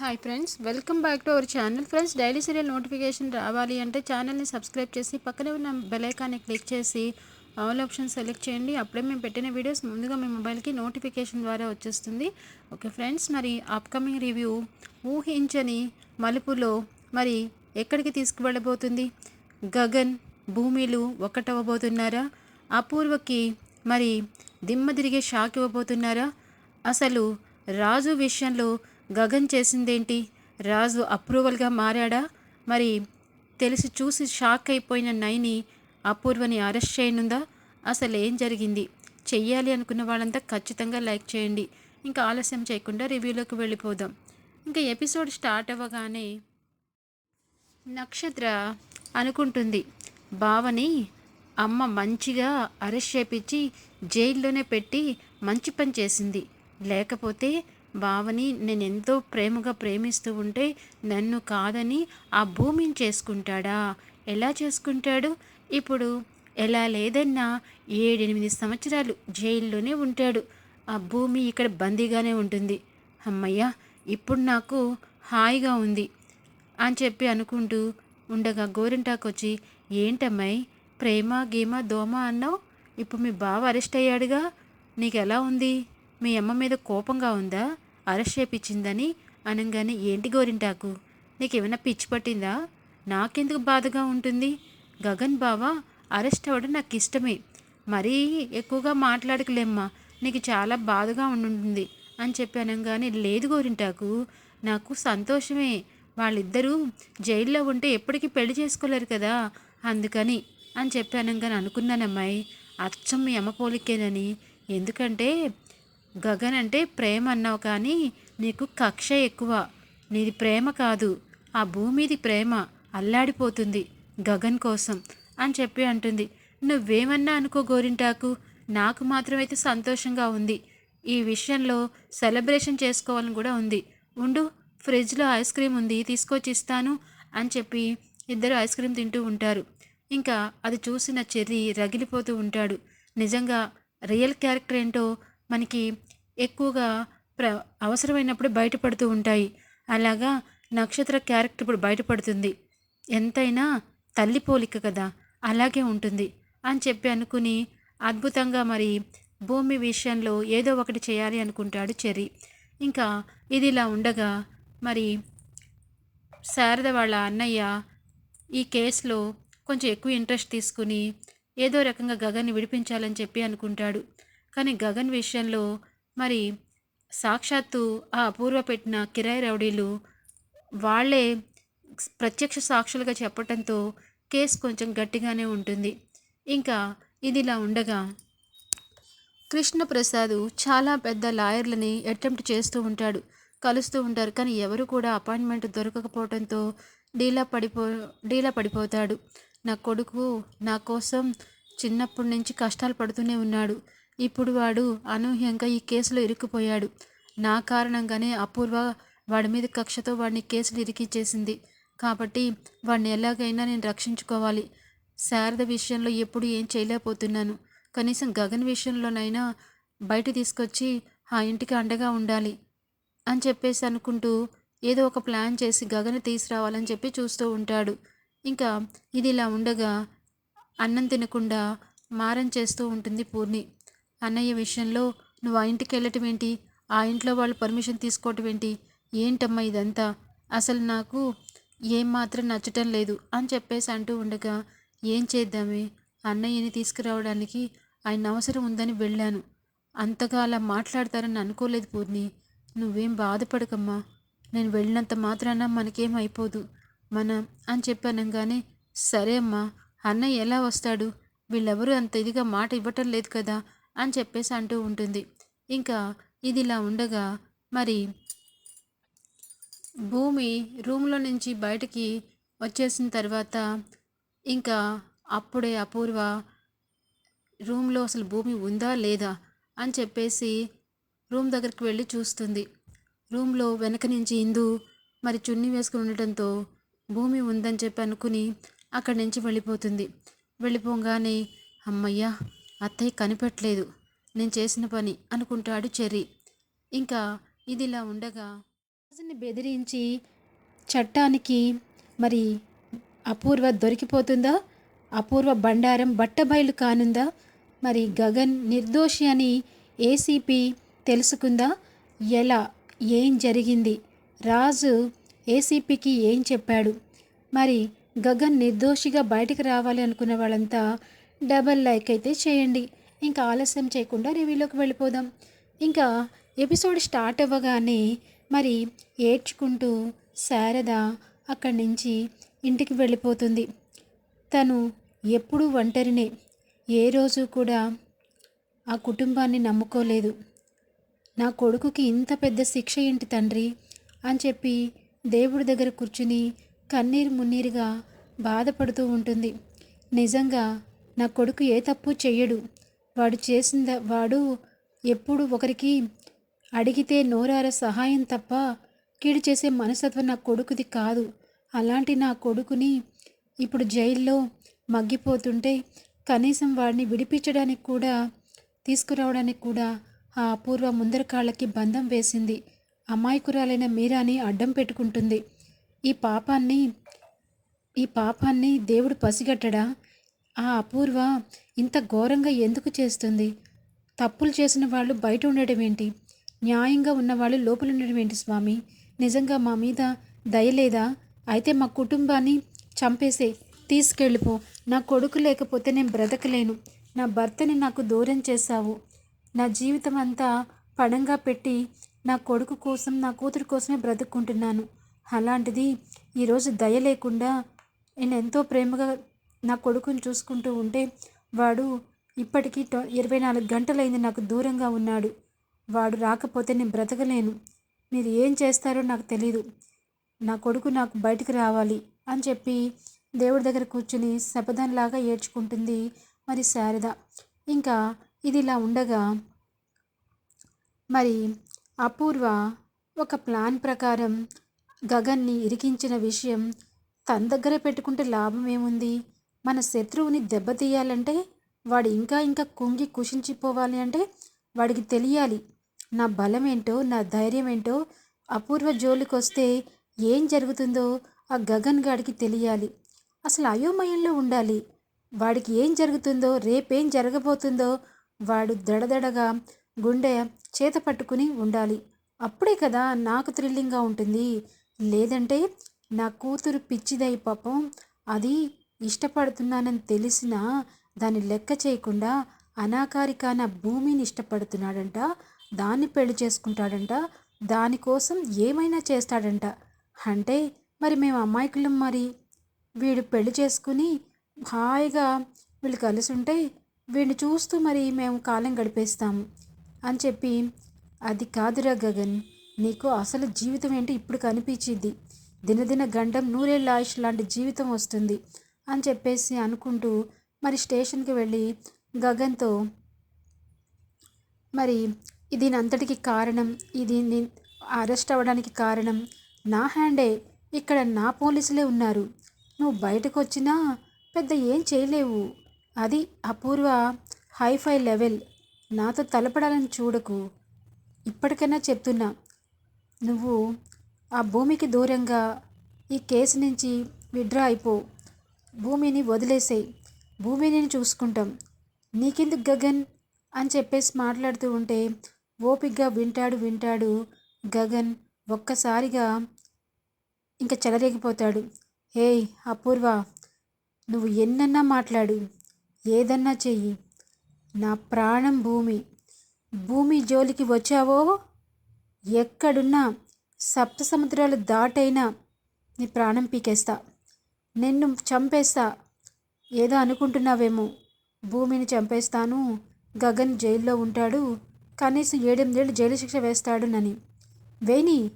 Hi friends welcome back to our channel friends daily serial notification రావాలి అంటే ఛానల్ని subscribe చేసి పక్కనే ఉన్న బెలైకాన్ని క్లిక్ చేసి ఆల్ ఆప్షన్ సెలెక్ట్ చేయండి. అప్పుడే మేము పెట్టిన వీడియోస్ ముందుగా మీ మొబైల్కి నోటిఫికేషన్ ద్వారా వచ్చేస్తుంది. ఓకే ఫ్రెండ్స్ మరి అప్కమింగ్ రివ్యూ ఊహించని మలుపులో మరి ఎక్కడికి తీసుకువెళ్ళబోతుంది? గగన్ భూమిలు ఒకటవ్వబోతున్నారా అపూర్వకి మరి దిమ్మ తిరిగే షాక్ ఇవ్వబోతున్నారా? అసలు రాజు విషయంలో గగన్ చేసిందేంటి? రాజు అప్రూవల్గా మారాడా? మరి తెలిసి చూసి షాక్ అయిపోయిన నైని అపూర్వని అరెస్ట్ చేయనుందా? అసలు ఏం జరిగింది? చెయ్యాలి అనుకున్న వాళ్ళంతా ఖచ్చితంగా లైక్ చేయండి. ఇంకా ఆలస్యం చేయకుండా రివ్యూలోకి వెళ్ళిపోదాం. ఇంకా ఎపిసోడ్ స్టార్ట్ అవ్వగానే నక్షత్ర అనుకుంటుంది బావని అమ్మ మంచిగా అరెస్ట్ చేపించి జైల్లోనే పెట్టి మంచి పని చేసింది. లేకపోతే బావని నేను ఎంతో ప్రేమగా ప్రేమిస్తూ ఉంటే నన్ను కాదని ఆ భూమిని చేసుకుంటాడా? ఎలా చేసుకుంటాడు? ఇప్పుడు ఎలా లేదన్నా ఏడెనిమిది సంవత్సరాలు జైల్లోనే ఉంటాడు. ఆ భూమి ఇక్కడ బందీగానే ఉంటుంది. అమ్మయ్య ఇప్పుడు నాకు హాయిగా ఉంది అని చెప్పి అనుకుంటూ ఉండగా గోరింటాకొచ్చి ఏంటమ్మాయి ప్రేమ గీమ దోమ అన్నావు? ఇప్పుడు మీ బావ అరెస్ట్ అయ్యాడుగా? నీకు ఎలా ఉంది? మీ అమ్మ మీద కోపంగా ఉందా? అరెస్ట్ చేపించిందని అనగానే ఏంటి గోరింటాకు? నీకేమైనా పిచ్చి పట్టిందా? నాకెందుకు బాధగా ఉంటుంది? గగన్ బావా అరెస్ట్ అవ్వడం నాకు ఇష్టమే మరీ ఎక్కువగా మాట్లాడకలేమ్మా. నీకు చాలా బాధగా ఉండుంటుంది అని చెప్పి అనగానే లేదు గోరింటాకు నాకు సంతోషమే. వాళ్ళిద్దరూ జైల్లో ఉంటే ఎప్పటికీ పెళ్ళి చేసుకోలేరు కదా? అందుకని అని చెప్పి అనగానే అనుకున్నానమ్మాయి. అచ్చం మీ అమ్మ పోలికేనని. ఎందుకంటే గగన్ అంటే ప్రేమ అన్నావు కానీ నీకు కక్ష ఎక్కువ. నీది ప్రేమ కాదు. ఆ భూమిది ప్రేమ. అల్లాడిపోతుంది గగన్ కోసం అని చెప్పి అంటుంది. నువ్వేమన్నా అనుకో గోరింటాకు. నాకు మాత్రమైతే సంతోషంగా ఉంది. ఈ విషయంలో సెలబ్రేషన్ చేసుకోవాలని కూడా ఉంది. ఉండు ఫ్రిడ్జ్లో ఐస్ క్రీమ్ ఉంది తీసుకొచ్చి ఇస్తాను అని చెప్పి ఇద్దరు ఐస్ క్రీమ్ తింటూ ఉంటారు. ఇంకా అది చూసిన చెర్రీ రగిలిపోతూ ఉంటాడు. నిజంగా రియల్ క్యారెక్టర్ ఏంటో మనకి ఎక్కువగా ప్ర అవసరమైనప్పుడు బయటపడుతూ ఉంటాయి. అలాగా నక్షత్ర క్యారెక్టర్ ఇప్పుడు బయటపడుతుంది. ఎంతైనా తల్లి పోలిక కదా అలాగే ఉంటుంది. అని చెప్పి అనుకుని అద్భుతంగా మరి భూమి విషయంలో ఏదో ఒకటి చేయాలి అనుకుంటాడు చెర్రీ. ఇంకా ఇది ఇలా ఉండగా మరి శారద వాళ్ళ అన్నయ్య ఈ కేసులో కొంచెం ఎక్కువ ఇంట్రెస్ట్ తీసుకుని ఏదో రకంగా గగన్ని విడిపించాలని చెప్పి అనుకుంటాడు. కానీ గగన్ విషయంలో మరి సాక్షాత్తు ఆ అపూర్వ పెట్టిన కిరాయి రౌడీలు వాళ్ళే ప్రత్యక్ష సాక్షులుగా చెప్పటంతో కేసు కొంచెం గట్టిగానే ఉంటుంది. ఇంకా ఇదిలా ఉండగా కృష్ణప్రసాద్ చాలా పెద్ద లాయర్లని అటెంప్ట్ చేస్తూ ఉంటాడు కలుస్తూ ఉంటారు. కానీ ఎవరు కూడా అపాయింట్మెంట్ దొరకకపోవడంతో డీలా పడిపో డీలా పడిపోతాడు. నా కొడుకు నా కోసం చిన్నప్పటి నుంచి కష్టాలు పడుతూనే ఉన్నాడు. ఇప్పుడు వాడు అనూహ్యంగా ఈ కేసులో ఇరుక్కుపోయాడు. నా కారణంగానే అపూర్వ వాడి మీద కక్షతో వాడిని కేసులు ఇరికిచ్చేసింది. కాబట్టి వాడిని ఎలాగైనా నేను రక్షించుకోవాలి. శారద విషయంలో ఎప్పుడు ఏం చేయలేకపోతున్నాను. కనీసం గగన్ విషయంలోనైనా బయట తీసుకొచ్చి ఆ ఇంటికి అండగా ఉండాలి అని చెప్పేసి అనుకుంటూ ఏదో ఒక ప్లాన్ చేసి గగన్ తీసుకురావాలని చెప్పి చూస్తూ ఉంటాడు. ఇంకా ఇది ఇలా ఉండగా అన్నం తినకుండా మారం చేస్తూ ఉంటుంది పూర్ణి. అన్నయ్య విషయంలో నువ్వు ఆ ఇంటికి వెళ్ళటం ఏంటి? ఆ ఇంట్లో వాళ్ళు పర్మిషన్ తీసుకోవటం ఏంటి? ఏంటమ్మా ఇదంతా? అసలు నాకు ఏం మాత్రం నచ్చటం లేదు అని చెప్పేసి అంటూ ఉండగా ఏం చేద్దామే? అన్నయ్యని తీసుకురావడానికి ఆయన అవసరం ఉందని వెళ్ళాను. అంతగా అలా మాట్లాడతారని అనుకోలేదు పూర్ణి. నువ్వేం బాధపడకమ్మా. నేను వెళ్ళినంత మాత్రాన మనకేం అయిపోదు. మన అని చెప్పానంగానే సరే అమ్మా అన్నయ్య ఎలా వస్తాడు? వీళ్ళెవరూ అంత ఇదిగా మాట ఇవ్వటం లేదు కదా. అని చెప్పేసి అంటూ ఉంటుంది. ఇంకా ఇది ఇలా ఉండగా మరి భూమి రూమ్లో నుంచి బయటికి వచ్చేసిన తర్వాత ఇంకా అప్పుడే అపూర్వ రూమ్లో అసలు భూమి ఉందా లేదా అని చెప్పేసి రూమ్ దగ్గరికి వెళ్ళి చూస్తుంది. రూమ్లో వెనక నుంచి ఇందు మరి చున్నీ వేసుకుని ఉండటంతో భూమి ఉందని చెప్పి అనుకుని అక్కడి నుంచి వెళ్ళిపోతుంది. వెళ్ళిపోగానే అమ్మయ్యా! అత్తయ్య కనిపెట్టలేదు. నేను చేసిన పని అనుకుంటాడు చెర్రీ. ఇంకా ఇదిలా ఉండగా రాజుని బెదిరించి చట్టానికి మరి అపూర్వ దొరికిపోతుందా? అపూర్వ బండారం బట్టబయలు కానుందా? మరి గగన్ నిర్దోషి అని ఏసీపీ తెలుసుకుందా? ఎలా? ఏం జరిగింది? రాజు ఏసీపీకి ఏం చెప్పాడు? మరి గగన్ నిర్దోషిగా బయటికి రావాలి అనుకున్న వాళ్ళంతా డబల్ లైక్ అయితే చేయండి. ఇంకా ఆలస్యం చేయకుండా రివ్యూలోకి వెళ్ళిపోదాం. ఇంకా ఎపిసోడ్ స్టార్ట్ అవ్వగానే మరి ఏడ్చుకుంటూ శారద అక్కడి నుంచి ఇంటికి వెళ్ళిపోతుంది. తను ఎప్పుడూ ఒంటరినే. ఏ రోజు కూడా ఆ కుటుంబాన్ని నమ్ముకోలేదు. నా కొడుకుకి ఇంత పెద్ద శిక్ష ఏంటి తండ్రి? అని చెప్పి దేవుడి దగ్గర కూర్చుని కన్నీరు మున్నీరుగా బాధపడుతూ ఉంటుంది. నిజంగా నా కొడుకు ఏ తప్పు చెయ్యడు. వాడు చేసిన వాడు ఎప్పుడు ఒకరికి అడిగితే నోరార సహాయం తప్ప కీడు చేసే మనస్తత్వం నా కొడుకుది కాదు. అలాంటి నా కొడుకుని ఇప్పుడు జైల్లో మగ్గిపోతుంటే కనీసం వాడిని విడిపించడానికి కూడా తీసుకురావడానికి కూడా ఆ అపూర్వ ముందర కాళ్ళకి బంధం వేసింది. అమాయకురాలైన మీరాని అడ్డం పెట్టుకుంటుంది. ఈ పాపాన్ని ఈ పాపాన్ని దేవుడు పసిగట్టడా? ఆ అపూర్వ ఇంత ఘోరంగా ఎందుకు చేస్తుంది? తప్పులు చేసిన వాళ్ళు బయట ఉండడం ఏంటి? న్యాయంగా ఉన్నవాళ్ళు లోపల ఉండడం ఏంటి స్వామి? నిజంగా మా మీద దయలేదా అయితే మా కుటుంబాన్ని చంపేసే తీసుకెళ్ళిపో. నా కొడుకు లేకపోతే నేను బ్రతకలేను. నా భర్తని నాకు దూరం చేశావు. నా జీవితం అంతా పడంగా పెట్టి నా కొడుకు కోసం నా కూతురు కోసమే బ్రతుక్కుంటున్నాను. అలాంటిది ఈరోజు దయ లేకుండా నేను ఎంతో ప్రేమగా నా కొడుకుని చూసుకుంటూ ఉంటే వాడు ఇప్పటికీ టొ ఇరవై నాలుగు గంటలైంది నాకు దూరంగా ఉన్నాడు. వాడు రాకపోతే నేను బ్రతకలేను. మీరు ఏం చేస్తారో నాకు తెలీదు. నా కొడుకు నాకు బయటకు రావాలి అని చెప్పి దేవుడి దగ్గర కూర్చుని శపథంలాగా ఏడ్చుకుంటుంది మరి శారద. ఇంకా ఇది ఇలా ఉండగా మరి అపూర్వ ఒక ప్లాన్ ప్రకారం గగన్ని ఇరికించిన విషయం తన దగ్గర పెట్టుకుంటే లాభం ఏముంది? మన శత్రువుని దెబ్బతీయాలంటే వాడు ఇంకా ఇంకా కుంగి కుషించిపోవాలి అంటే వాడికి తెలియాలి నా బలం ఏంటో నా ధైర్యం ఏంటో అపూర్వ జోలికి వస్తే ఏం జరుగుతుందో ఆ గగన్ గాడికి తెలియాలి. అసలు అయోమయంలో ఉండాలి. వాడికి ఏం జరుగుతుందో రేపేం జరగబోతుందో వాడు దడదడగా గుండె చేత పట్టుకుని ఉండాలి. అప్పుడే కదా నాకు థ్రిల్లింగ్గా ఉంటుంది. లేదంటే నా కూతురు పిచ్చిదై పాపం అది ఇష్టపడుతున్నానని తెలిసినా దాన్ని లెక్క చేయకుండా అనాకారికాన భూమిని ఇష్టపడుతున్నాడంట దాన్ని పెళ్ళి చేసుకుంటాడంట దానికోసం ఏమైనా చేస్తాడంట. అంటే మరి మేము అమాయకులం మరి? వీడు పెళ్ళి చేసుకుని హాయిగా వీళ్ళు కలిసి ఉంటే వీడిని చూస్తూ మరి మేము కాలం గడిపేస్తాము అని చెప్పి అది కాదురా గగన్ నీకు అసలు జీవితం ఏంటి ఇప్పుడు కనిపించింది? దినదిన గండం నూరేళ్ళ ఆయుష్ లాంటి జీవితం వస్తుంది. అని చెప్పేసి అనుకుంటూ మరి స్టేషన్కి వెళ్ళి గగన్తో మరి దీని అంతటికి కారణం ఇది అరెస్ట్ అవ్వడానికి కారణం నా హ్యాండే. ఇక్కడ నా పోలీసులే ఉన్నారు. నువ్వు బయటకు వచ్చినా పెద్ద ఏం చేయలేవు. అది అపూర్వ హైఫై లెవెల్. నాతో తలపడాలని చూడకు. ఇప్పటికైనా చెప్తున్నా. నువ్వు ఆ భూమికి దూరంగా ఈ కేసు నుంచి విడ్రా అయిపో. భూమిని వదిలేసేయి. భూమిని చూసుకుంటాం. నీకెందుకు గగన్? అని చెప్పేసి మాట్లాడుతూ ఉంటే ఓపిగ్గా వింటాడు వింటాడు గగన్ ఒక్కసారిగా ఇంకా చెలరేగిపోతాడు. ఏయ్ అపూర్వ నువ్వు ఎన్నన్నా మాట్లాడు ఏదన్నా చెయ్యి. నా ప్రాణం భూమి. భూమి జోలికి వచ్చావో? ఎక్కడున్నా సప్త సముద్రాలు దాటైనా నీ ప్రాణం పీకేస్తా. నిన్ను చంపేస్తా. ఏదో అనుకుంటున్నావేమో. భూమిని చంపేస్తాను. గగన్ జైల్లో ఉంటాడు. కనీసం ఏడెనిమిదేళ్ళు జైలు శిక్ష వేస్తాడునని. వేణి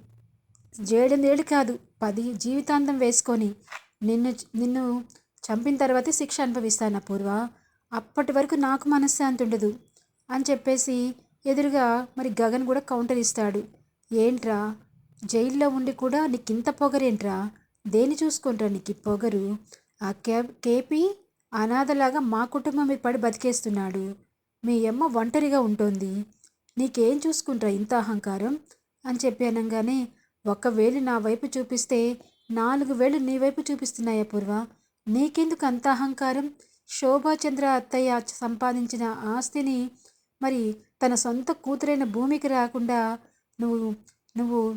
ఏడెనిమిదేళ్ళు కాదు పది జీవితాంతం వేసుకొని నిన్ను నిన్ను చంపిన తర్వాతే శిక్ష అనుభవిస్తాను అపూర్వ అప్పటి వరకు నాకు మనశ్శాంతి ఉండదు అని చెప్పేసి ఎదురుగా మరి గగన్ కూడా కౌంటర్ ఇస్తాడు. ఏంట్రా? జైల్లో ఉండి కూడా నీకు ఇంత పొగరేంట్రా? దేని చూసుకుంటానికి పొగరు? ఆ కే కేపీ అనాథలాగా మా కుటుంబం మీద పడి బతికేస్తున్నాడు. మీ అమ్మ ఒంటరిగా ఉంటుంది. నీకేం చూసుకుంటా ఇంత అహంకారం? అని చెప్పి అనగానే ఒక నా వైపు చూపిస్తే నాలుగు వేలు నీ వైపు చూపిస్తున్నాయి పూర్వ? నీకెందుకు అంత అహంకారం? శోభాచంద్ర అత్తయ్య సంపాదించిన ఆస్తిని మరి తన సొంత కూతురైన భూమికి రాకుండా నువ్వు నువ్వు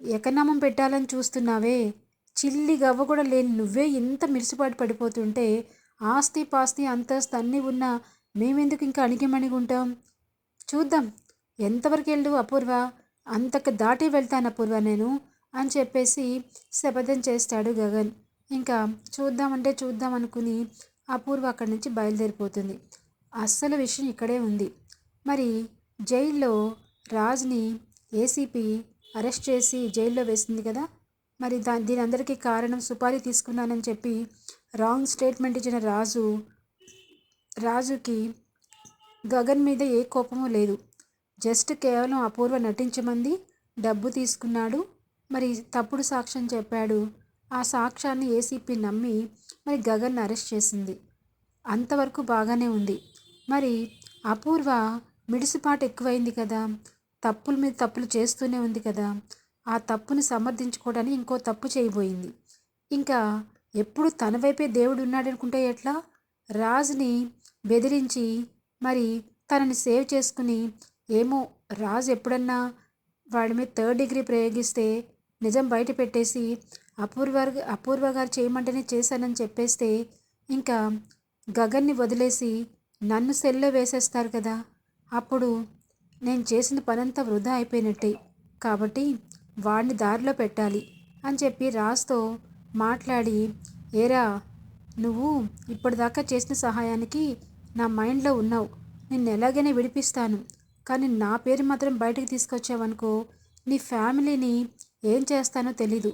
ఎకనామం పెట్టాలని చూస్తున్నావే? చిల్లి గవ్వ కూడా లేని నువ్వే ఇంత మిరిసిపాటు పడిపోతుంటే ఆస్తి పాస్తి అంతస్తు అన్నీ ఉన్నా మేమెందుకు ఇంకా అణిగిమణిగి ఉంటాం? చూద్దాం. ఎంతవరకు వెళ్ళు అపూర్వ? అంతకు దాటి వెళ్తాను అపూర్వ నేను అని చెప్పేసి శపథం చేస్తాడు గగన్. ఇంకా చూద్దామంటే చూద్దాం అనుకుని అపూర్వ అక్కడి నుంచి బయలుదేరిపోతుంది. అస్సలు విషయం ఇక్కడే ఉంది. మరి జైల్లో రాజ్ని ఏసీపీ అరెస్ట్ చేసి జైల్లో వేసింది కదా? మరి దా దీని అందరికీ కారణం సుపారీ తీసుకున్నానని చెప్పి రాంగ్ స్టేట్మెంట్ ఇచ్చిన రాజు రాజుకి గగన్ మీద ఏ కోపము లేదు. జస్ట్ కేవలం అపూర్వ నటించమంది డబ్బు తీసుకున్నాడు. మరి తప్పుడు సాక్ష్యం చెప్పాడు. ఆ సాక్ష్యాన్ని ఏసీపీ నమ్మి మరి గగన్ అరెస్ట్ చేసింది. అంతవరకు బాగానే ఉంది. మరి అపూర్వ మిడిసిపాటు ఎక్కువైంది కదా. తప్పుల మీద తప్పులు చేస్తూనే ఉంది కదా. ఆ తప్పుని సమర్థించుకోవడానికి ఇంకో తప్పు చేయబోయింది. ఇంకా ఎప్పుడు తన వైపే దేవుడు ఉన్నాడనుకుంటే ఎట్లా? రాజుని బెదిరించి మరి తనని సేవ్ చేసుకుని ఏమో రాజు ఎప్పుడన్నా వాడి మీద థర్డ్ డిగ్రీ ప్రయోగిస్తే నిజం బయట పెట్టేసి అపూర్వ అపూర్వ గారు చేయమంటేనే చేశానని చెప్పేస్తే ఇంకా గగన్ని వదిలేసి నన్ను సెల్లో వేసేస్తారు కదా? అప్పుడు నేను చేసిన పనంతా వృధా అయిపోయినట్టే. కాబట్టి వాడిని దారిలో పెట్టాలి అని చెప్పి రాజుతో మాట్లాడి ఏరా నువ్వు ఇప్పటిదాకా చేసిన సహాయానికి నా మైండ్లో ఉన్నావు. నిన్ను ఎలాగైనా విడిపిస్తాను. కానీ నా పేరు మాత్రం బయటకు తీసుకొచ్చావనుకో నీ ఫ్యామిలీని ఏం చేస్తానో తెలీదు.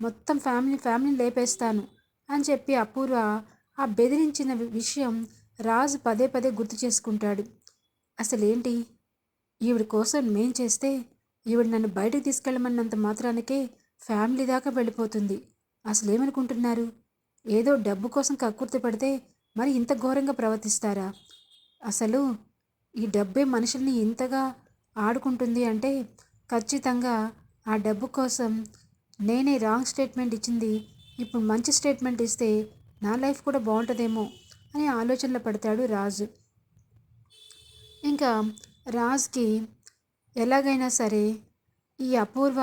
మొత్తం ఫ్యామిలీ ఫ్యామిలీని లేపేస్తాను అని చెప్పి అపూర్వ ఆ బెదిరించిన విషయం రాజు పదే పదే గుర్తు చేసుకుంటాడు. అసలేంటి? ఈవిడ కోసం మేం చేస్తే ఈవిడ నన్ను బయటకు తీసుకెళ్ళమన్నంత మాత్రానికే ఫ్యామిలీ దాకా వెళ్ళిపోతుంది. అసలేమనుకుంటున్నారు? ఏదో డబ్బు కోసం కక్కుర్తి పడితే మరి ఇంత ఘోరంగా ప్రవర్తిస్తారా? అసలు ఈ డబ్బే మనుషుల్ని ఇంతగా ఆడుకుంటుంది అంటే ఖచ్చితంగా ఆ డబ్బు కోసం నేనే రాంగ్ స్టేట్మెంట్ ఇచ్చింది. ఇప్పుడు మంచి స్టేట్మెంట్ ఇస్తే నా లైఫ్ కూడా బాగుంటుందేమో అని ఆలోచనలో పడతాడు రాజు. ఇంకా రాజ్కి ఎలాగైనా సరే ఈ అపూర్వ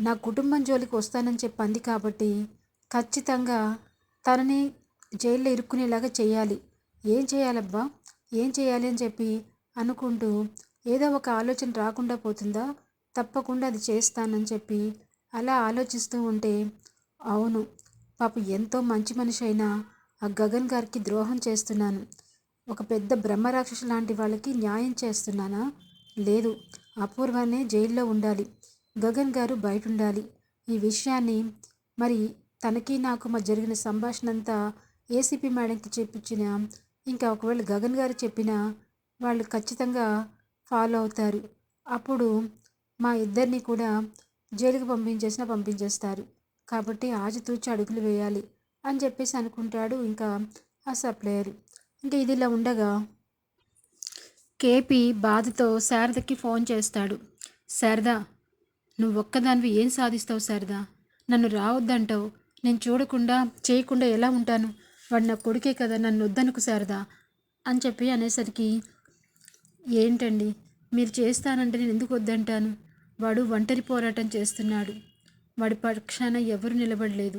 నా కుటుంబం జోలికి వస్తానని చెప్పింది కాబట్టి ఖచ్చితంగా తనని జైల్లో ఇరుక్కునేలాగా చేయాలి. ఏం చేయాలబ్బా? ఏం చేయాలి అని చెప్పి అనుకుంటూ ఏదో ఒక ఆలోచన రాకుండా పోతుందా? తప్పకుండా అది చేస్తానని చెప్పి అలా ఆలోచిస్తూ ఉంటే అవును పాప ఎంతో మంచి మనిషి అయినా ఆ గగన్ గారికి ద్రోహం చేస్తున్నాను. ఒక పెద్ద బ్రహ్మరాక్షసు లాంటి వాళ్ళకి న్యాయం చేస్తున్నానా? లేదు అపూర్వనే జైల్లో ఉండాలి. గగన్ గారు బయట ఉండాలి ఈ విషయాన్ని మరి తనకి నాకు మా జరిగిన సంభాషణ అంతా ఏసీపీ మేడంకి చెప్పించిన ఇంకా ఒకవేళ గగన్ గారు చెప్పినా వాళ్ళు ఖచ్చితంగా ఫాలో అవుతారు. అప్పుడు మా ఇద్దరిని కూడా జైలుకి పంపించేసినా పంపించేస్తారు. కాబట్టి ఆచితూచి అడుగులు వేయాలి అని చెప్పేసి అనుకుంటాడు ఇంకా ఆ సప్లయర్ ఇంకా ఇదిలా ఉండగా కేపీ బాధతో శారదకి ఫోన్ చేస్తాడు. శారద నువ్వు ఒక్కదానివి ఏం సాధిస్తావు శారద? నన్ను రావద్దంటావు. నేను చూడకుండా చేయకుండా ఎలా ఉంటాను? వాడు నా కొడుకే కదా నన్ను వద్దనుకు శారద అని చెప్పి అనేసరికి ఏంటండి? మీరు చేస్తానంటే నేను ఎందుకు వద్దంటాను? వాడు ఒంటరి పోరాటం చేస్తున్నాడు. వాడి పక్షాన ఎవరు నిలబడలేదు.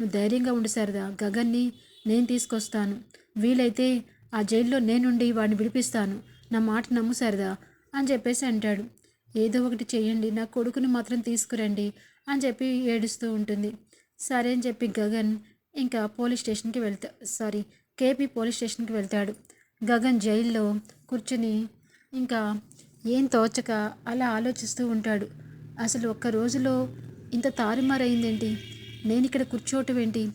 నువ్వు ధైర్యంగా ఉండి సరదా గగన్ని నేను తీసుకొస్తాను. వీలైతే ఆ జైల్లో నేనుండి వాడిని విడిపిస్తాను. నా మాట నమ్ము సరదా అని చెప్పేసి అంటాడు. ఏదో ఒకటి చేయండి నా కొడుకుని మాత్రం తీసుకురండి అని చెప్పి ఏడుస్తూ ఉంటుంది. సరే అని చెప్పి గగన్ ఇంకా పోలీస్ స్టేషన్కి వెళ్తా సారీ కేపీ పోలీస్ స్టేషన్కి వెళ్తాడు. గగన్ జైల్లో కూర్చుని ఇంకా ఏం తోచక అలా ఆలోచిస్తూ ఉంటాడు. అసలు ఒక్క రోజులో ఇంత తారుమారైందేంటి? నేను ఇక్కడ కూర్చోవటం ఏంటి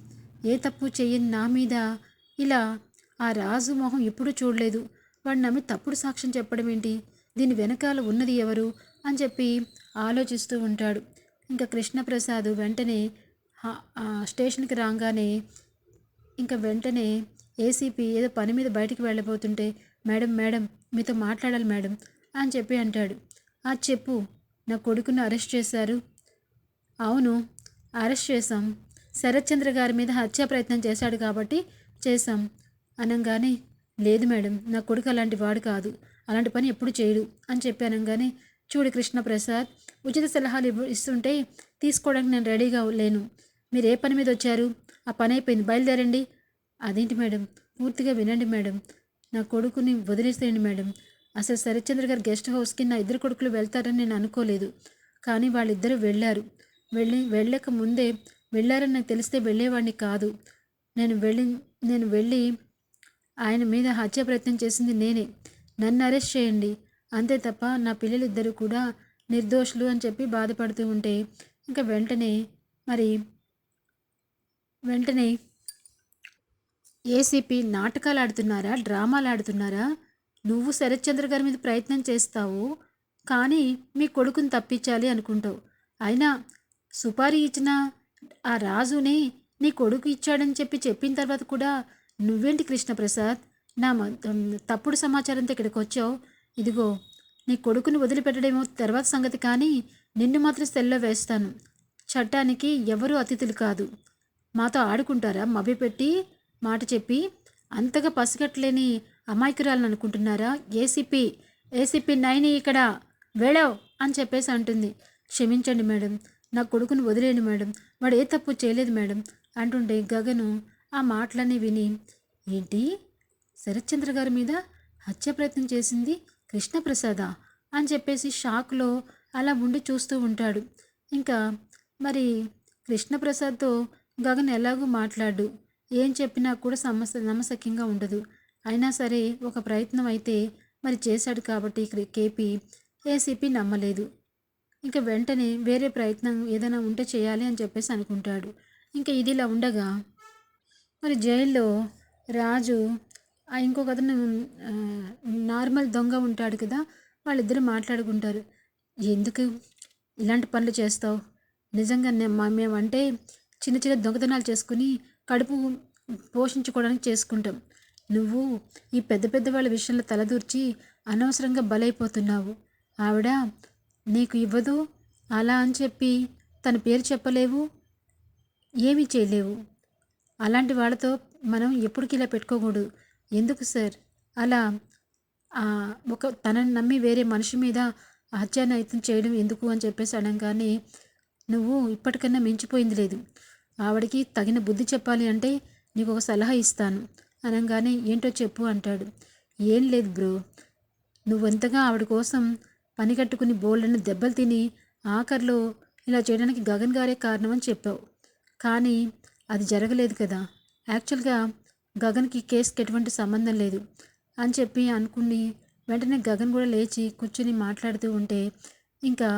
ఏ తప్పు చేయని నా మీద? ఇలా ఆ రాజు మొహం ఎప్పుడూ చూడలేదు. వాడు నమ్మి తప్పుడు సాక్ష్యం చెప్పడం ఏంటి? దీని వెనకాల ఉన్నది ఎవరు? అని చెప్పి ఆలోచిస్తూ ఉంటాడు. ఇంకా కృష్ణప్రసాద్ వెంటనే స్టేషన్కి రాగానే ఇంకా వెంటనే ఏసీపీ ఏదో పని మీద బయటికి వెళ్ళబోతుంటే మేడం మేడం మీతో మాట్లాడాలి మేడం అని చెప్పి అంటాడు. ఆ చెప్పు నా కొడుకును అరెస్ట్ చేశారు. అవును అరెస్ట్ చేశాం. శరత్చంద్ర గారి మీద హత్యా ప్రయత్నం చేశాడు కాబట్టి చేశాం. అనగానే లేదు మేడం నా కొడుకు అలాంటి వాడు కాదు అలాంటి పని ఎప్పుడు చేయడు అని చెప్పాను కానీ చూడు కృష్ణప్రసాద్ ఉచిత సలహాలు ఇవ్వ ఇస్తుంటే తీసుకోవడానికి నేను రెడీగా లేను. మీరు ఏ పని మీద వచ్చారు? ఆ పని అయిపోయింది బయలుదేరండి. అదేంటి మేడం? పూర్తిగా వినండి మేడం. నా కొడుకుని వదిలేసేయండి మేడం. అసలు శరత్చంద్ర గారి గెస్ట్ హౌస్కి నా ఇద్దరు కొడుకులు వెళ్తారని నేను అనుకోలేదు. కానీ వాళ్ళిద్దరూ వెళ్ళారు. వెళ్ళి వెళ్ళక ముందే వెళ్ళారని నాకు తెలిస్తే వెళ్ళేవాడిని కాదు. నేను వెళ్ళి నేను వెళ్ళి ఆయన మీద హత్య ప్రయత్నం చేసింది నేనే. నన్ను అరెస్ట్ చేయండి. అంతే తప్ప నా పిల్లలిద్దరూ కూడా నిర్దోషులు అని చెప్పి బాధపడుతూ ఉంటే ఇంకా వెంటనే మరి వెంటనే ఏసీపీ నాటకాలు ఆడుతున్నారా? డ్రామాలు ఆడుతున్నారా? నువ్వు శరత్చంద్ర గారి మీద ప్రయత్నం చేస్తావు కానీ మీ కొడుకుని తప్పించాలి అనుకుంటావు. అయినా సుపారీ ఇచ్చిన ఆ రాజుని నీ కొడుకు ఇచ్చాడని చెప్పి చెప్పిన తర్వాత కూడా నువ్వేంటి కృష్ణప్రసాద్? నా మ- తప్పుడు సమాచారంతో ఇక్కడికి వచ్చావు ఇదిగో నీ కొడుకుని వదిలిపెట్టడేమో తర్వాత సంగతి కానీ నిన్ను మాత్రం సెల్లో వేస్తాను. చట్టానికి ఎవరు అతిథులు కాదు. మాతో ఆడుకుంటారా? మభ్యపెట్టి మాట చెప్పి అంతగా పసిగట్టలేని అమాయకురాలను అనుకుంటున్నారా? ఏసీపీ ఏసీపీ నైని ఇక్కడ వేళావ్ అని చెప్పేసి అంటుంది. క్షమించండి మేడం నా కొడుకుని వదిలేయండి మేడం. వాడు ఏ తప్పు చేయలేదు మేడం అంటుంటే గగను ఆ మాటలన్నీ విని ఏంటి? శరత్చంద్ర గారి మీద హత్య ప్రయత్నం చేసింది కృష్ణప్రసాద? అని చెప్పేసి షాక్లో అలా ఉండి చూస్తూ ఉంటాడు. ఇంకా మరి కృష్ణప్రసాద్తో గగన్ ఎలాగూ మాట్లాడు? ఏం చెప్పినా కూడా సమస్య నమ్మశక్యంగా ఉండదు. అయినా సరే ఒక ప్రయత్నం అయితే మరి చేశాడు కాబట్టి కేపీ ఏసీపీ నమ్మలేదు. ఇంకా వెంటనే వేరే ప్రయత్నం ఏదైనా ఉంటే చేయాలి అని చెప్పేసి అనుకుంటాడు. ఇంకా ఇదిలా ఉండగా మరి జైల్లో రాజు ఆ ఇంకొక అతను నార్మల్ దొంగ ఉంటాడు కదా వాళ్ళిద్దరు మాట్లాడుకుంటారు. ఎందుకు ఇలాంటి పనులు చేస్తావు? నిజంగా నే- మేమంటే చిన్న చిన్న దొంగతనాలు చేసుకుని కడుపు పోషించుకోవడానికి చేసుకుంటాం. నువ్వు ఈ పెద్ద పెద్ద వాళ్ళ విషయంలో తలదూర్చి అనవసరంగా బలైపోతున్నావు. ఆవిడ నీకు ఇవ్వదు అలా అని చెప్పి తన పేరు చెప్పలేవు ఏమీ చేయలేవు. అలాంటి వాళ్ళతో మనం ఎప్పటికీ ఇలా పెట్టుకోకూడదు. ఎందుకు సార్? అలా ఒక తనని నమ్మి వేరే మనిషి మీద హత్యానయత్నం చేయడం ఎందుకు అని చెప్పేసి అనగానే నువ్వు ఇప్పటికన్నా మించిపోయింది లేదు. ఆవిడకి తగిన బుద్ధి చెప్పాలి అంటే నీకు ఒక సలహా ఇస్తాను. అనగానే ఏంటో చెప్పు అంటాడు. ఏం లేదు బ్రో. నువ్వెంతగా ఆవిడ కోసం పని కట్టుకుని బోల్డని దెబ్బలు తిని ఆఖరిలో ఇలా చేయడానికి గగన్ గారే కారణం అని చెప్పావు. కానీ అది జరగలేదు కదా. యాక్చువల్గా గగన్కి కేసుకి ఎటువంటి సంబంధం లేదు అని చెప్పి అనుకుని వెంటనే గగన్ కూడా లేచి కూర్చుని మాట్లాడుతూ ఉంటే ఇంకా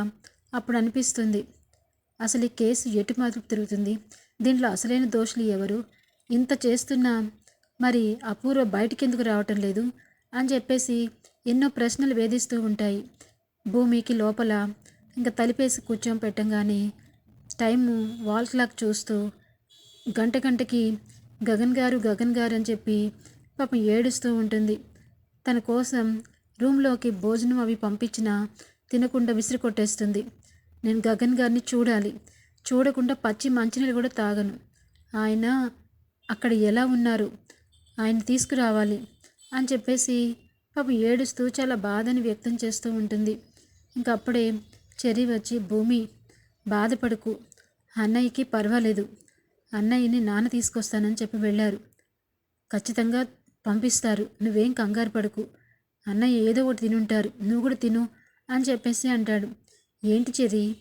అప్పుడు అనిపిస్తుంది అసలు ఈ కేసు ఎటు మాత్రం తిరుగుతుంది? దీంట్లో అసలైన దోషులు ఎవరు? ఇంత చేస్తున్నా మరి అపూర్వ బయటికి ఎందుకు రావటం లేదు? అని చెప్పేసి ఎన్నో ప్రశ్నలు వేధిస్తూ ఉంటాయి. భూమికి లోపల ఇంకా తలిపేసి కూర్చోం పెట్టంగానే టైము వాల్ క్లాక్ చూస్తూ గంట గంటకి గగన్ గారు గగన్ గారు అని చెప్పి పాపం ఏడుస్తూ ఉంటుంది. తన కోసం రూమ్లోకి భోజనం అవి పంపించినా తినకుండా విసిరి కొట్టేస్తుంది నేను గగన్ గారిని చూడాలి. చూడకుండా పచ్చి మంచినీళ్ళు కూడా తాగను. ఆయన అక్కడ ఎలా ఉన్నారు? ఆయన తీసుకురావాలి అని చెప్పేసి పాపం ఏడుస్తూ చాలా బాధని వ్యక్తం చేస్తూ ఉంటుంది. ఇంకప్పుడే చెరి వచ్చి భూమి బాధపడుకు. అన్నయ్యకి పర్వాలేదు. అన్నయ్యని నాన్న తీసుకొస్తానని చెప్పి వెళ్ళారు. ఖచ్చితంగా పంపిస్తారు. నువ్వేం కంగారు పడకు. అన్నయ్య ఏదో ఒకటి తినుంటారు. నువ్వు కూడా తిను అని చెప్పేసి అంటాడు. ఏంటి చెరి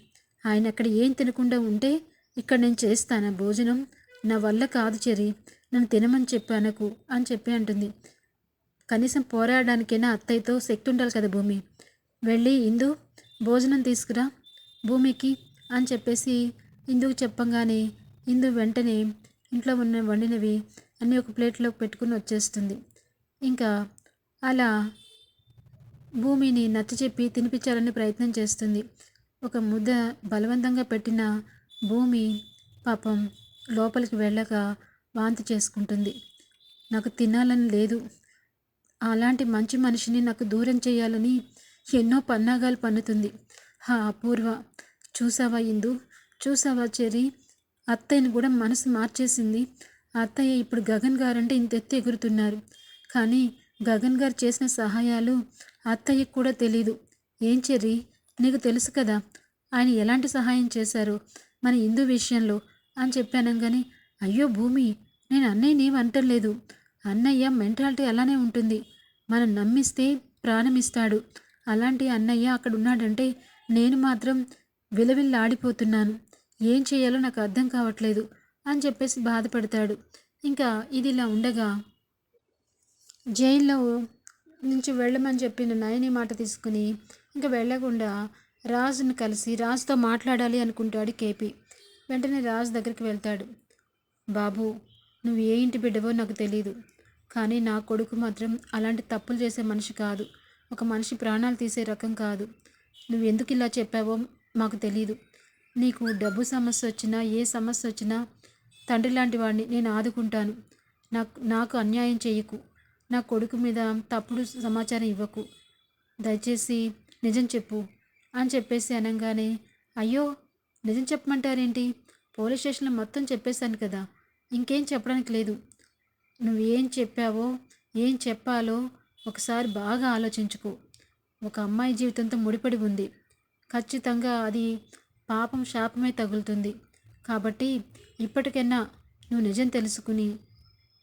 ఆయన అక్కడ ఏం తినకుండా ఉంటే ఇక్కడ నేను చేస్తానా భోజనం? నా వల్ల కాదు చెరి నన్ను తినమని చెప్పానకు అని చెప్పి అంటుంది. కనీసం పోరాడడానికైనా అత్తయ్యతో శక్తి ఉండాలి కదా భూమి. వెళ్ళి ఇందు భోజనం తీసుకురా భూమికి అని చెప్పేసి ఇందుకు చెప్పంగానే ఇందు వెంటనే ఇంట్లో ఉన్న వండినవి అన్నీ ఒక ప్లేట్లో పెట్టుకుని వచ్చేస్తుంది. ఇంకా అలా భూమిని నచ్చచెప్పి తినిపించాలని ప్రయత్నం చేస్తుంది. ఒక ముద్ద బలవంతంగా పెట్టిన భూమి పాపం లోపలికి వెళ్ళక వాంతి చేసుకుంటుంది. నాకు తినాలని లేదు. అలాంటి మంచి మనిషిని నాకు దూరం చేయాలని ఎన్నో పన్నాగాలు పన్నుతుంది. హా అపూర్వ. చూసావా ఇందు? చూసావా చెర్రీ? అత్తయ్యని కూడా మనసు మార్చేసింది. అత్తయ్య ఇప్పుడు గగన్ గారంటే ఇంత ఎత్తు ఎగురుతున్నారు. కానీ గగన్ గారు చేసిన సహాయాలు అత్తయ్యకు కూడా తెలీదు. ఏం చెర్రీ? నీకు తెలుసు కదా ఆయన ఎలాంటి సహాయం చేశారు? మన హిందూ విషయంలో అని చెప్పానంగానే అయ్యో భూమి నేను అన్నయ్యని ఏం అంటలేదు. అన్నయ్య మెంటాలిటీ అలానే ఉంటుంది. మనం నమ్మిస్తే ప్రాణం ఇస్తాడు అలాంటి అన్నయ్య అక్కడ ఉన్నాడంటే నేను మాత్రం విలవిల్లాడిపోతున్నాను. ఏం చేయాలో నాకు అర్థం కావట్లేదు అని చెప్పేసి బాధపడతాడు. ఇంకా ఇది ఇలా ఉండగా జైల్లో నుంచి వెళ్ళమని చెప్పిన నయని మాట తీసుకుని ఇంకా వెళ్ళకుండా రాజుని కలిసి రాజుతో మాట్లాడాలి అనుకుంటాడు కేపీ. వెంటనే రాజు దగ్గరికి వెళ్తాడు. బాబు నువ్వు ఏ ఇంటి బిడ్డవో నాకు తెలియదు కానీ నా కొడుకు మాత్రం అలాంటి తప్పులు చేసే మనిషి కాదు. ఒక మనిషి ప్రాణాలు తీసే రకం కాదు. నువ్వు ఎందుకు ఇలా చెప్పావో మాకు తెలియదు నీకు డబ్బు సమస్య వచ్చినా ఏ సమస్య వచ్చినా తండ్రి లాంటి వాడిని నేను ఆదుకుంటాను. నాకు నాకు అన్యాయం చేయకు. నా కొడుకు మీద తప్పుడు సమాచారం ఇవ్వకు. దయచేసి నిజం చెప్పు అని చెప్పేసి అనగానే అయ్యో నిజం చెప్పమంటారేంటి? పోలీస్ స్టేషన్లో మొత్తం చెప్పేశాను కదా. ఇంకేం చెప్పడానికి లేదు. నువ్వు ఏం చెప్పావో ఏం చెప్పాలో ఒకసారి బాగా ఆలోచించుకో. ఒక అమ్మాయి జీవితంతో ముడిపడి ఉంది. ఖచ్చితంగా అది పాపం శాపమే తగులుతుంది. కాబట్టి ఇప్పటికైనా నువ్వు నిజం తెలుసుకుని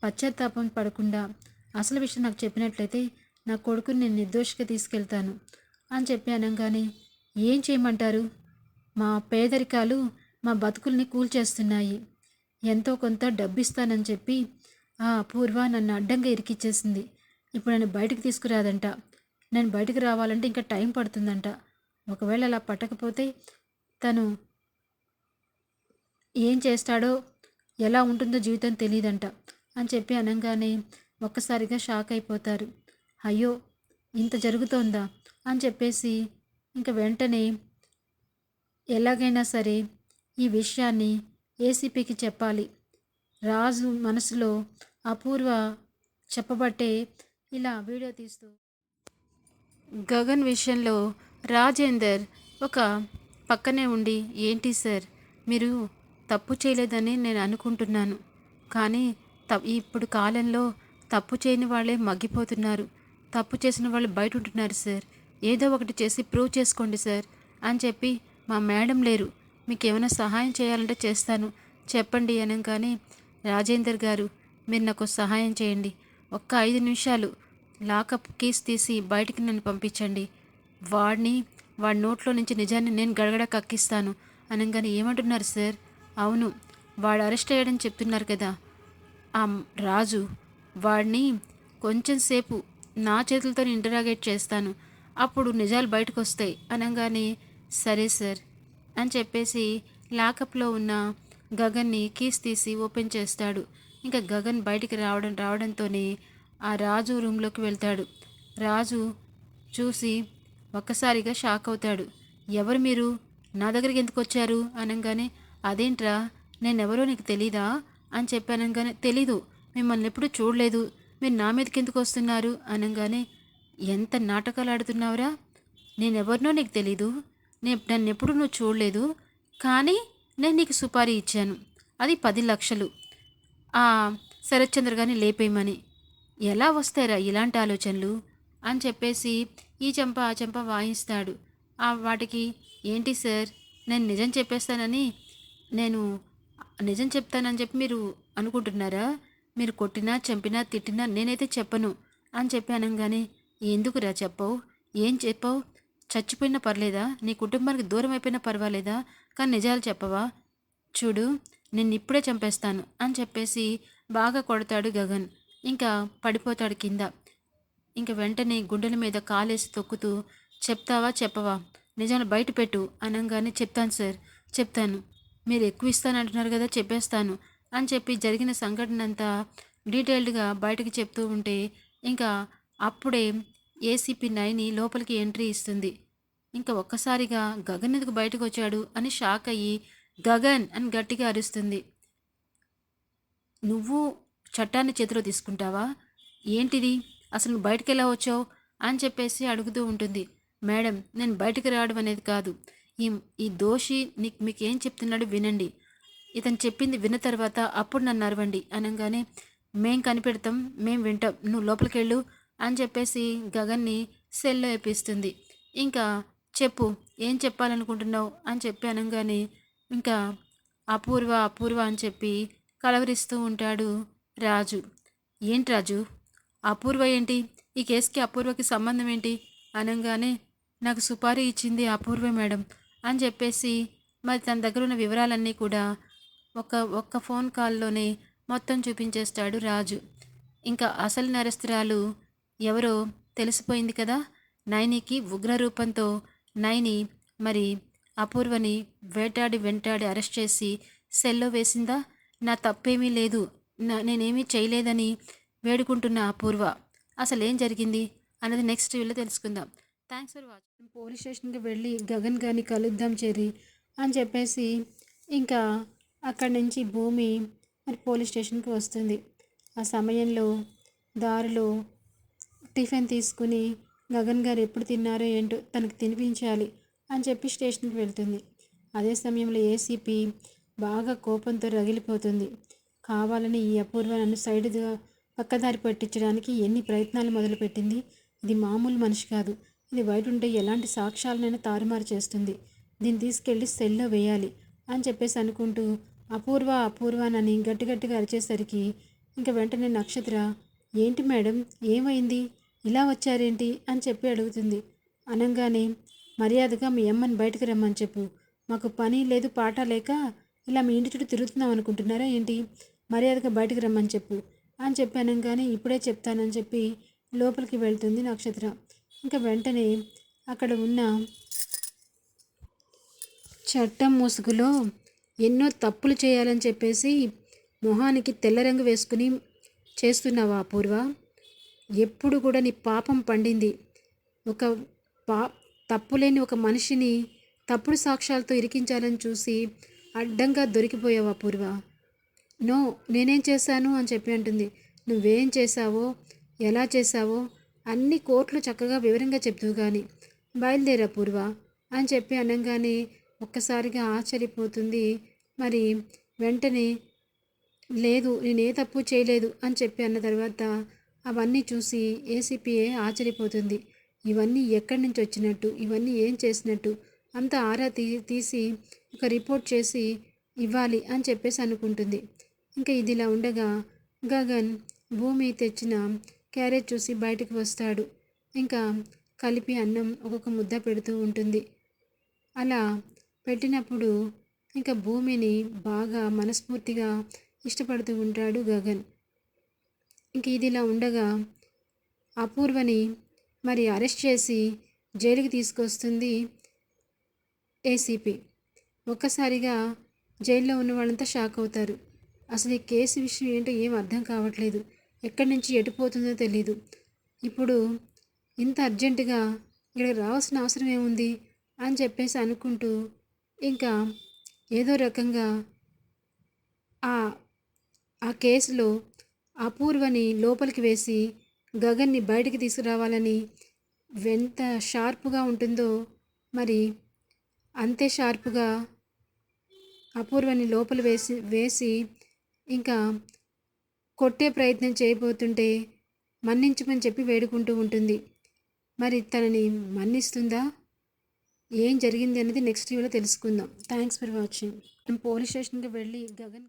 పశ్చాత్తాపం పడకుండా అసలు విషయం నాకు చెప్పినట్లయితే నా కొడుకుని నేను నిర్దోషిగా తీసుకెళ్తాను అని చెప్పి అనగానే ఏం చేయమంటారు? మా పేదరికాలు మా బతుకుల్ని కూల్చేస్తున్నాయి. ఎంతో కొంత డబ్బిస్తానని చెప్పి ఆ అపూర్వ నన్ను అడ్డంగా ఇరికిచ్చేసింది. ఇప్పుడు నన్ను బయటకు తీసుకురాదంట. నేను బయటకు రావాలంటే ఇంకా టైం పడుతుందంట. ఒకవేళ అలా పట్టకపోతే తను ఏం చేస్తాడో ఎలా ఉంటుందో జీవితం తెలియదంట అని చెప్పి అనగానే ఒక్కసారిగా షాక్ అయిపోతారు. అయ్యో ఇంత జరుగుతోందా అని చెప్పేసి ఇంకా వెంటనే ఎలాగైనా సరే ఈ విషయాన్ని ఏసీపీకి చెప్పాలి. రాజు మనసులో అపూర్వ చెప్పబట్టే ఇలా వీడియో తీస్తూ గగన్ విషయంలో రాజేందర్ ఒక పక్కనే ఉండి ఏంటి సార్? మీరు తప్పు చేయలేదని నేను అనుకుంటున్నాను. కానీ త ఇప్పుడు కాలంలో తప్పు చేయని వాళ్ళే మగ్గిపోతున్నారు. తప్పు చేసిన వాళ్ళు బయట ఉంటున్నారు సార్. ఏదో ఒకటి చేసి ప్రూవ్ చేసుకోండి సార్ అని చెప్పి మా మేడం లేరు. మీకు ఏమైనా సహాయం చేయాలంటే చేస్తాను. చెప్పండి అనగానే రాజేందర్ గారు మీరు నాకు సహాయం చేయండి. ఒక్క ఐదు నిమిషాలు లాకప్ కీస్ తీసి బయటికి నన్ను పంపించండి. వాడిని వాడి నోట్లో నుంచి నిజాన్ని నేను గడగడ కక్కిస్తాను. అనగానే ఏమంటున్నారు సార్? అవును వాడు అరెస్ట్ అయ్యాడని చెప్తున్నారు కదా. ఆ రాజు వాడిని కొంచెం సేపు నా చేతులతో ఇంటరాగేట్ చేస్తాను. అప్పుడు నిజాలు బయటకు వస్తాయి అనగానే సరే సార్ అని చెప్పేసి లాకప్లో ఉన్న గగన్ని కీస్ తీసి ఓపెన్ చేస్తాడు. ఇంకా గగన్ బయటికి రావడం రావడంతోనే ఆ రాజు రూమ్లోకి వెళ్తాడు. రాజు చూసి ఒక్కసారిగా షాక్ అవుతాడు ఎవరు మీరు? నా దగ్గరికి ఎందుకు వచ్చారు? అనగానే అదేంట్రా? నేనెవరో నీకు తెలీదా? అని చెప్పానగానే తెలీదు. మిమ్మల్ని ఎప్పుడూ చూడలేదు. మీరు నా మీదకి ఎందుకు వస్తున్నారు? అనగానే ఎంత నాటకాలు ఆడుతున్నావురా? నేనెవరినో నీకు తెలీదు. నేను నన్ను ఎప్పుడు నువ్వు చూడలేదు. కానీ నేను నీకు సుపారీ ఇచ్చాను. అది పది లక్షలు. ఆ శరత్చంద్ర గారిని లేపేయమని. ఎలా వస్తారా ఇలాంటి ఆలోచనలు? అని చెప్పేసి ఈ చెంప ఆ చెంప వాయిస్తాడు. ఆ వాటికి ఏంటి సార్? నేను నిజం చెప్పేస్తానని నేను నిజం చెప్తానని చెప్పి మీరు అనుకుంటున్నారా? మీరు కొట్టినా చంపినా తిట్టినా నేనైతే చెప్పను అని చెప్పి అనగానే ఎందుకురా చెప్పవు? ఏం చెప్పవు? చచ్చిపోయినా పర్లేదా? నీ కుటుంబానికి దూరం అయిపోయినా పర్వాలేదా? కానీ నిజాలు చెప్పవా? చూడు నిన్ను ఇప్పుడే చంపేస్తాను అని చెప్పేసి బాగా కొడతాడు గగన్. ఇంకా పడిపోతాడు కింద. ఇంక వెంటనే గుండెల మీద కాలేసి తొక్కుతూ చెప్తావా చెప్పవా? నిజాలు బయట పెట్టు అనగానే చెప్తాను సార్ చెప్తాను. మీరు ఎక్కువ ఇస్తానంటున్నారు కదా చెప్పేస్తాను అని చెప్పి జరిగిన సంఘటన అంతా డీటెయిల్డ్గా బయటకు చెప్తూ ఉంటే ఇంకా అప్పుడే ఏసీపీ నైని లోపలికి ఎంట్రీ ఇస్తుంది. ఇంకా ఒక్కసారిగా గగన్ ఎందుకు బయటకు వచ్చాడు అని షాక్ అయ్యి గగన్ అని గట్టిగా అరుస్తుంది. నువ్వు చట్టాన్ని చేతిలో తీసుకుంటావా? ఏంటిది? అసలు నువ్వు బయటికి ఎలా వచ్చావు? అని చెప్పేసి అడుగుతూ ఉంటుంది. మేడం నేను బయటికి రావడం అనేది కాదు. ఈ ఈ దోషి నీకు మీకు ఏం చెప్తున్నాడు వినండి. ఇతను చెప్పింది విన్న తర్వాత అప్పుడు నన్ను అరవండి. అనగానే మేం కనిపెడతాం మేం వింటాం. నువ్వు లోపలికి వెళ్ళు అని చెప్పేసి గగన్ని సెల్లో వేపిస్తుంది ఇంకా చెప్పు ఏం చెప్పాలనుకుంటున్నావు? అని చెప్పి అనగానే ఇంకా అపూర్వ అపూర్వ అని చెప్పి కలవరిస్తూ ఉంటాడు రాజు. ఏంటి రాజు? అపూర్వ ఏంటి? ఈ కేసుకి అపూర్వకి సంబంధం ఏంటి? అనగానే నాకు సుపారీ ఇచ్చింది అపూర్వ మేడం అని చెప్పేసి మరి తన దగ్గర ఉన్న వివరాలన్నీ కూడా ఒక ఒక్క ఫోన్ కాల్లోనే మొత్తం చూపించేస్తాడు రాజు. ఇంకా అసలు నేరస్తురాలు ఎవరో తెలిసిపోయింది కదా? నైనికి ఉగ్ర రూపంతో నైని మరి అపూర్వని వేటాడి వెంటాడి అరెస్ట్ చేసి సెల్లో వేసిందా? నా తప్పేమీ లేదు. నా నేనేమీ చేయలేదని వేడుకుంటున్న అపూర్వ. అసలు ఏం జరిగింది? అన్నది నెక్స్ట్ వీళ్ళు తెలుసుకుందాం. Thanks for watching. పోలీస్ స్టేషన్కి వెళ్ళి గగన్ గారిని కలుద్దాం చెరి అని చెప్పేసి ఇంకా అక్కడి నుంచి భూమి మరి పోలీస్ స్టేషన్కి వస్తుంది. ఆ సమయంలో దారిలో టిఫిన్ తీసుకుని గగన్ గారు ఎప్పుడు తిన్నారో ఏంటో తనకు తినిపించాలి అని చెప్పి స్టేషన్కి వెళ్తుంది. అదే సమయంలో ఏసీపీ బాగా కోపంతో రగిలిపోతుంది. కావాలని ఈ అపూర్వ నన్ను సైడ్గా పక్కదారి పట్టించడానికి ఎన్ని ప్రయత్నాలు మొదలుపెట్టింది? ఇది మామూలు మనిషి కాదు. ఇది బయట ఉంటే ఎలాంటి సాక్ష్యాలనైనా తారుమారు చేస్తుంది. దీన్ని తీసుకెళ్ళి సెల్లో వేయాలి అని చెప్పేసి అనుకుంటూ అపూర్వ అపూర్వనని గట్టి గట్టిగా అరిచేసరికి ఇంకా వెంటనే నక్షత్ర ఏంటి మేడం? ఏమైంది? ఇలా వచ్చారేంటి? అని చెప్పి అడుగుతుంది. అనగానే మర్యాదగా మీ అమ్మని బయటకు రమ్మని చెప్పు. మాకు పని లేదు పాట లేక ఇలా మీ ఇంటి చుట్టూ తిరుగుతున్నాం అనుకుంటున్నారా ఏంటి? మర్యాదగా బయటకు రమ్మని చెప్పు. అని చెప్పాను కానీ ఇప్పుడే చెప్తానని చెప్పి లోపలికి వెళ్తుంది నక్షత్ర. ఇంకా వెంటనే అక్కడ ఉన్న చట్టం ముసుగులో ఎన్నో తప్పులు చేయాలని చెప్పేసి మొహానికి తెల్ల రంగు వేసుకుని చేస్తున్నావా పూర్వ ఎప్పుడు కూడా నీ పాపం పండింది. ఒక పా తప్పులేని ఒక మనిషిని తప్పుడు సాక్ష్యాలతో ఇరికించాలని చూసి అడ్డంగా దొరికిపోయావా పూర్వ నో నేనేం చేశాను అని చెప్పి అంటుంది. నువ్వేం చేశావో ఎలా చేశావో అన్ని కోట్లు చక్కగా వివరంగా చెప్తూ కానీ బయలుదేరా పూర్వ అని చెప్పి అనగానే ఒక్కసారిగా ఆశ్చర్యపోతుంది. మరి వెంటనే లేదు నేనే తప్పు చేయలేదు అని చెప్పి అన్న తర్వాత అవన్నీ చూసి ఏసీపీఏ ఆశ్చర్యపోతుంది. ఇవన్నీ ఎక్కడి నుంచి వచ్చినట్టు ఇవన్నీ ఏం చేసినట్టు? అంతా ఆరా తీ తీసి ఒక రిపోర్ట్ చేసి ఇవ్వాలి అని చెప్పేసి అనుకుంటుంది. ఇంకా ఇదిలా ఉండగా గగన్ భూమి తెచ్చిన క్యారేజ్ చూసి బయటకు వస్తాడు. ఇంకా కలిపి అన్నం ఒక్కొక్క ముద్ద పెడుతూ ఉంటుంది. అలా పెట్టినప్పుడు ఇంకా భూమిని బాగా మనస్ఫూర్తిగా ఇష్టపడుతూ ఉంటాడు గగన్. ఇంక ఇదిలా ఉండగా అపూర్వని మరి అరెస్ట్ చేసి జైలుకి తీసుకొస్తుంది ఏసీపీ. ఒక్కసారిగా జైల్లో ఉన్న వాళ్ళంతా షాక్ అవుతారు. అసలు ఈ కేసు విషయం ఏంటో ఏం అర్థం కావట్లేదు. ఎక్కడి నుంచి ఎటుపోతుందో తెలీదు. ఇప్పుడు ఇంత అర్జెంటుగా ఇక్కడ రావాల్సిన అవసరం ఏముంది? అని చెప్పేసి అనుకుంటూ ఇంకా ఏదో రకంగా ఆ ఆ కేసులో అపూర్వని లోపలికి వేసి గగన్ని బయటికి తీసుకురావాలని ఎంత షార్ప్గా ఉంటుందో మరి అంతే షార్ప్గా అపూర్వని లోపల వేసి వేసి ఇంకా కొట్టే ప్రయత్నం చేయబోతుంటే మన్నించమని చెప్పి వేడుకుంటూ ఉంటుంది. మరి తనని మన్నిస్తుందా? ఏం జరిగింది అనేది నెక్స్ట్ వీడియోలో తెలుసుకుందాం. థ్యాంక్స్ ఫర్ వాచింగ్ పోలీస్ స్టేషన్కి వెళ్ళి గగన్